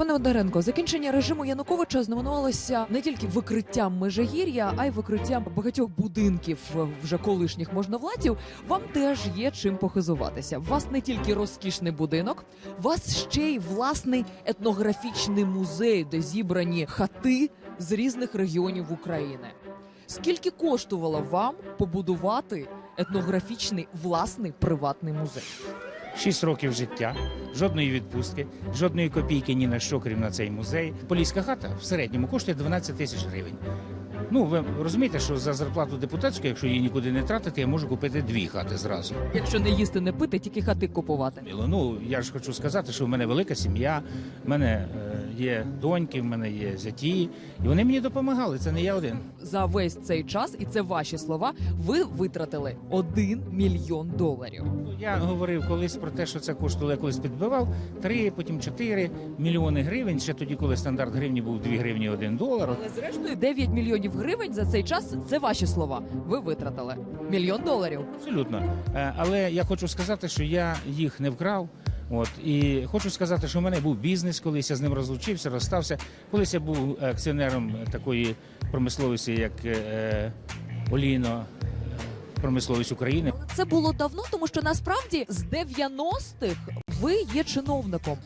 Пане Бондаренко, закінчення режиму Януковича знаменувалося не тільки викриттям межигір'я, а й викриттям багатьох будинків е, вже колишніх можновладців. Вам теж є чим похизуватися. Вас не тільки розкішний будинок, вас ще й власний етнографічний музей, де зібрані хати з різних регіонів України. Скільки коштувало вам побудувати етнографічний власний приватний музей? Шість років життя, жодної відпустки, жодної копійки ні на що, крім на цей музей. Поліська хата в середньому коштує 12 тисяч гривень. Ну, ви розумієте, що за зарплату депутатську, якщо її нікуди не тратити, я можу купити дві хати зразу. Якщо не їсти, не пити, тільки хати купувати. Ну, я ж хочу сказати, що в мене велика сім'я, в мене е, є доньки, в мене є зяті, і вони мені допомагали. Це не я один. За весь цей час, і це ваші слова, ви витратили 1 мільйон доларів. Я говорив колись про те, що це коштувало, я колись підбивав 3, потім 4 мільйони гривень. Ще тоді, коли стандарт гривні був 2 гривні 1 долар. Але зрештою 9 мільйонів гривень за цей час це ваші слова. Ви витратили мільйон доларів. Абсолютно. Е, Але я хочу сказати, що я їх не вкрав. От і хочу сказати, що в мене був бізнес, колись я з ним розлучився, розстався. Колись я був акціонером такої промисловості, як е, Оліно, е, промисловість України. Це було давно, тому що насправді з 90-х ви є чиновником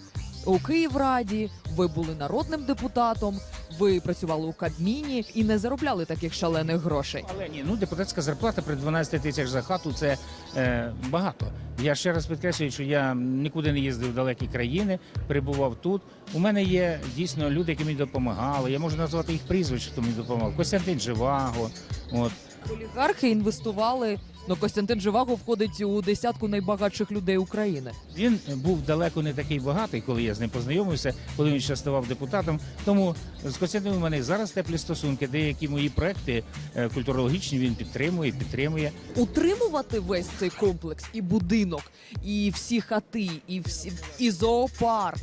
у Київраді. Ви були народним депутатом. Ви працювали у Кабміні і не заробляли таких шалених грошей. Але ні, ну депутатська зарплата при 12 тисяч за хату це е, багато. Я ще раз підкреслюю, що я нікуди не їздив в далекі країни, перебував тут. У мене є дійсно люди, які мені допомагали. Я можу назвати їх прізвище, хто мені допомагав. Костянтин Живаго. От Олігархи інвестували. Ну, Костянтин Живаго входить у десятку найбагатших людей України. він був далеко не такий багатий, коли я з ним познайомився, коли він ще ставав депутатом. Тому з Костянтином у мене зараз теплі стосунки. Деякі мої проекти е, культурологічні він підтримує, підтримує. Утримувати весь цей комплекс і будинок, і всі хати, і всі і зоопарк.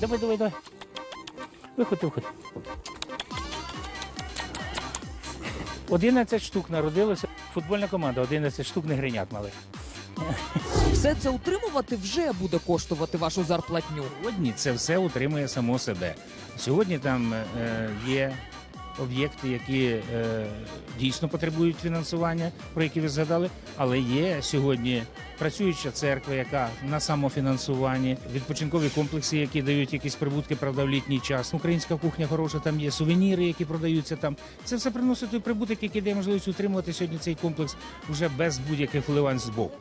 Давай, давай, давай. Виходь, виходь. 11 штук народилося. Футбольна команда, 11 штук негринят малих. Все це утримувати вже буде коштувати вашу зарплатню. Сьогодні це все утримує само себе. Сьогодні там е, є об'єкти, які е, дійсно потребують фінансування, про які ви згадали, але є сьогодні працююча церква, яка на самофінансуванні, відпочинкові комплекси, які дають якісь прибутки, правда, в літній час. Українська кухня хороша, там є сувеніри, які продаються там. Це все приносить той прибуток, який дає можливість утримувати сьогодні цей комплекс вже без будь-яких вливань з боку.